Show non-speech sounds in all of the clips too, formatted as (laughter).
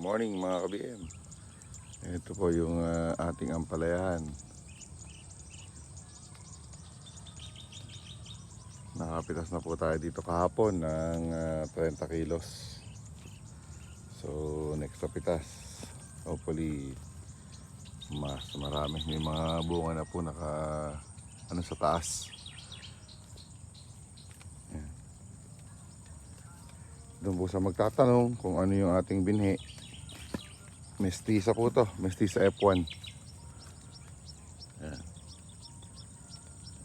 morning mga ka-BM. Ito po yung ah, ating ampalayahan. Nakapitas na po tayo dito kahapon ng ah, 30 kilos. So next na. Hopefully mas marami. May mga bunga na po naka ano sa taas. Doon po sa magtatanong kung ano yung ating binhi. Mestiza po to. Mestiza F1. Ayan.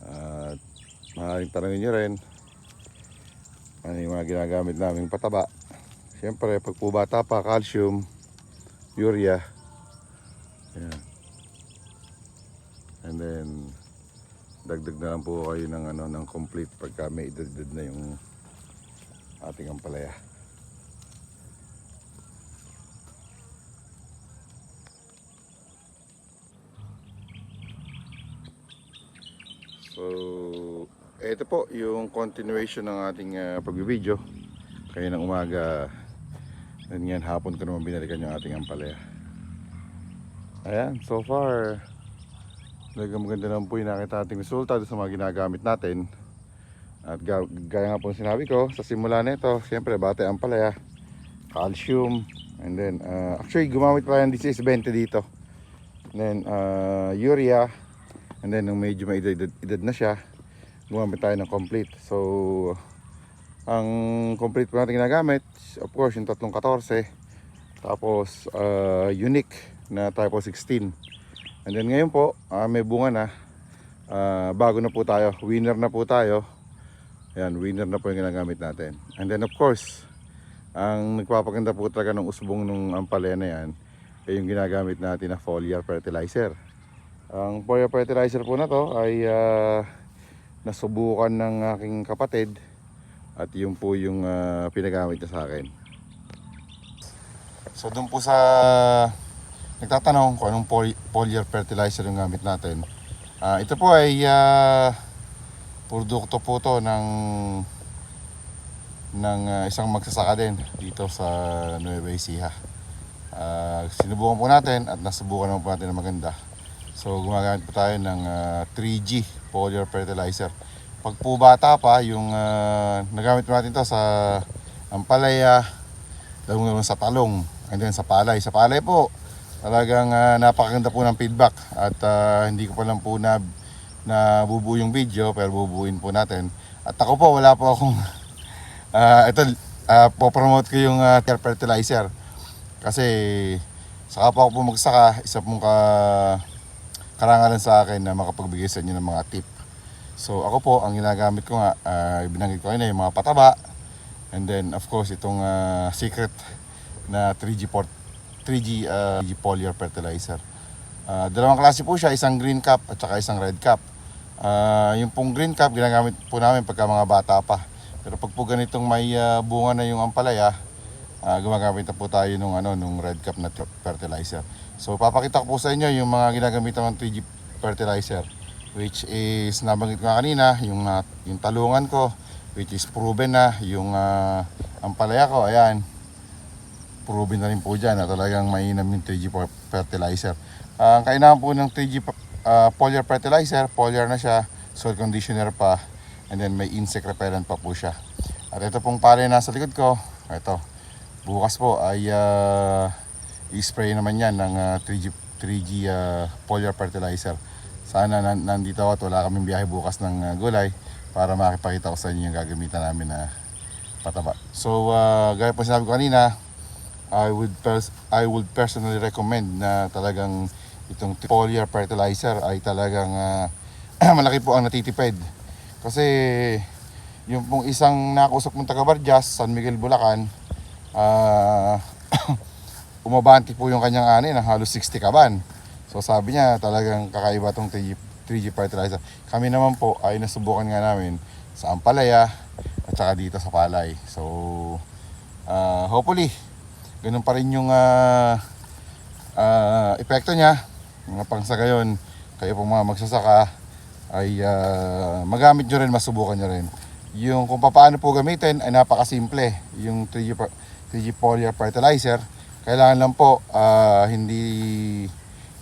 At maaaring tanongin nyo rin ano yung mga ginagamit naming pataba. Siyempre, pag po bata pa, calcium, urea. Ayan. And then, dagdag na lang po kayo ng, ano, ng complete pagka may edad na yung ating ampalaya. So, ito po yung continuation ng ating uh, pagbibideo. Kaya ng umaga, and ngayon hapon ko naman binalikan yung ating ampalaya. Ayan, so far, talagang maganda naman po yung nakita ating resulta sa mga ginagamit natin. At ga- gaya nga po sinabi ko, sa simula nito, siyempre bate ang palaya, calcium, and then uh, actually gumamit pa yan 16-20 dito. And then uh, urea, and then nung medyo may edad, edad na siya, gumamit tayo ng complete. So, ang complete po natin ginagamit, of course, yung tatlong 14, tapos uh, unique na typo 16. And then ngayon po, ah, may bunga na, Ah, bago na po tayo, winner na po tayo. Ayan, winner na po yung ginagamit natin. And then of course, ang nagpapaganda po talaga ng usbong ng ampalaya na yan, ay yung ginagamit natin na foliar fertilizer. Ang foliar fertilizer po na to ay ah, nasubukan ng aking kapatid at yun po yung ah, pinagamit niya sa akin. So doon po sa nagtatanong kung anong poly- foliar fertilizer yung gamit natin. Ah, ito po ay ah, produkto po to ng ng ah, isang magsasaka din dito sa Nueva Ecija. Ah, sinubukan po natin at nasubukan naman po natin na maganda. So gumagamit po tayo ng ah, 3G foliar fertilizer. Pag po bata pa, yung ah, nagamit natin to sa ampalaya, lalo sa talong, and then sa palay. Sa palay po, talagang ah, napakaganda po ng feedback at ah, hindi ko pa lang po na nabubuo yung video pero bubuuin po natin. At ako po wala po akong (laughs) ah ito ah, po-promote ko yung ah, fertilizer kasi saka po ako po magsaka isa pong ka karangalan sa akin na makapagbigay sa inyo ng mga tip. So ako po ang ginagamit ko nga ah, binanggit ko na yung mga pataba and then of course itong ah, secret na 3G port 3G uh, foliar fertilizer. Ah, dalawang klase po siya, isang green cap at saka isang red cap. Ah, yung pong green cap ginagamit po namin pagka mga bata pa. Pero pag po ganitong may ah, bunga na yung ampalaya, ah, gumagamit na po tayo nung ano nung red cap na fertilizer. So papakita ko po sa inyo yung mga ginagamit ng 3G fertilizer which is nabanggit ko kanina yung ah, yung talungan ko which is proven na yung ah, ampalaya ko ayan proven na rin po dyan na talagang mainam yung 3G po- fertilizer. Ah, ang kainahan po ng 3G pa- ah, foliar fertilizer, foliar na siya, soil conditioner pa, and then may insect repellent pa po siya. At ito pong pare nasa likod ko, ito, bukas po ay ah, i-spray naman yan ng ah, 3G, 3G ah, foliar fertilizer. Sana nan- nandito ako at wala kaming biyahe bukas ng ah, gulay para makipakita ko sa inyo yung gagamitan namin na pataba. So, ah, gaya po sinabi ko kanina, I would pers- I would personally recommend na talagang itong foliar fertilizer ay talagang ah, (clears throat) malaki po ang natitipid. Kasi yung pong isang nakausap mong taga Barjas, San Miguel, Bulacan, ah (coughs) umabante po yung kanyang ani ng halos 60 kaban. So sabi niya talagang kakaiba tong 3G, 3G fertilizer. Kami naman po ay nasubukan nga namin sa Ampalaya at saka dito sa Palay. So ah, hopefully ganun pa rin yung ah, ah, epekto niya. Mga pang sa gayon, kayo pong mga magsasaka ay ah, magamit nyo rin, masubukan nyo rin. Yung kung paano po gamitin ay napakasimple. Yung 3G, 3G foliar fertilizer, Kailangan lang po ah, hindi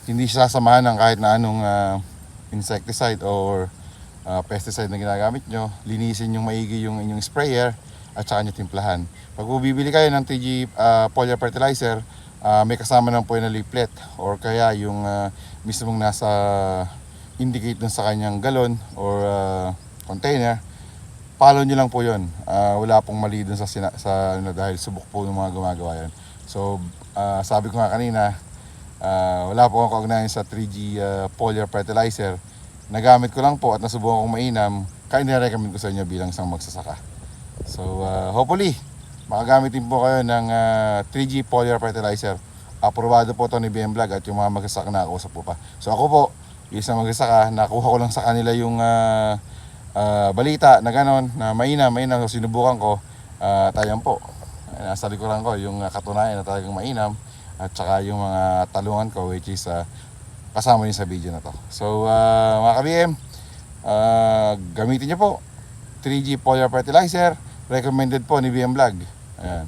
hindi siya sasamahan ng kahit na anong ah, insecticide or ah, pesticide na ginagamit nyo. Linisin yung maigi yung inyong sprayer at saka nyo timplahan. Pag bibili kayo ng 3G ah, foliar fertilizer, ah, may kasama ng po yung na leaflet or kaya yung ah, mismong nasa indicate dun sa kanyang galon or ah, container follow nyo lang po yun. Ah, wala pong mali dun sa, sina- sa ano, dahil subok po ng mga gumagawa yun. So, ah, sabi ko nga kanina, ah, wala po akong kaugnayan sa 3G ah, foliar fertilizer. Nagamit ko lang po at nasubukan kong mainam, kaya nire-recommend ko sa inyo bilang isang magsasaka. So, ah, hopefully, makagamit din po kayo ng ah, 3G foliar fertilizer. Aprobado po to ni BM Vlog at yung mga magsasaka na ako po pa. So, ako po, isang magsasaka, nakuha ko lang sa kanila yung ah, ah, balita na gano'n, na mainam, mainam. So, sinubukan ko, uh, tayan po. Nasa likuran ko yung ah, katunayan na talagang mainam at saka yung mga talungan ko which is ah, kasama yun sa video na to. So, ah, mga ka-BM, ah, gamitin nyo po 3G foliar fertilizer. Recommended po ni BM Vlog. Ayan.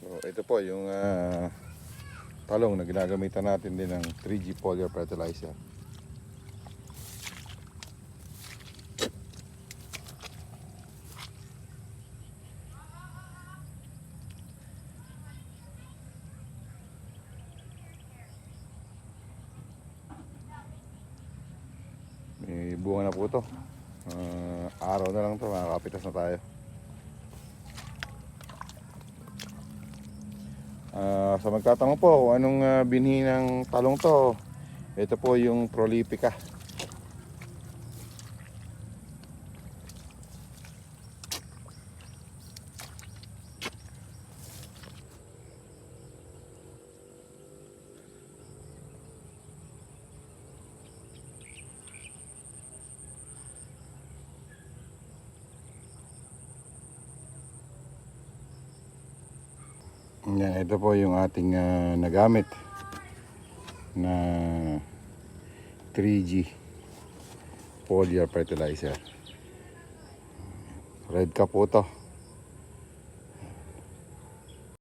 So, ito po yung ah, talong na ginagamitan natin din ng 3G foliar fertilizer. Bunga na po to. Ah, araw na lang to, makakapitas na tayo. Ah, sa magtatanong po kung anong ah, binhi ng talong to, ito po yung prolifica. Yan, ito po yung ating ah, nagamit na 3G foliar fertilizer. Red ka po to.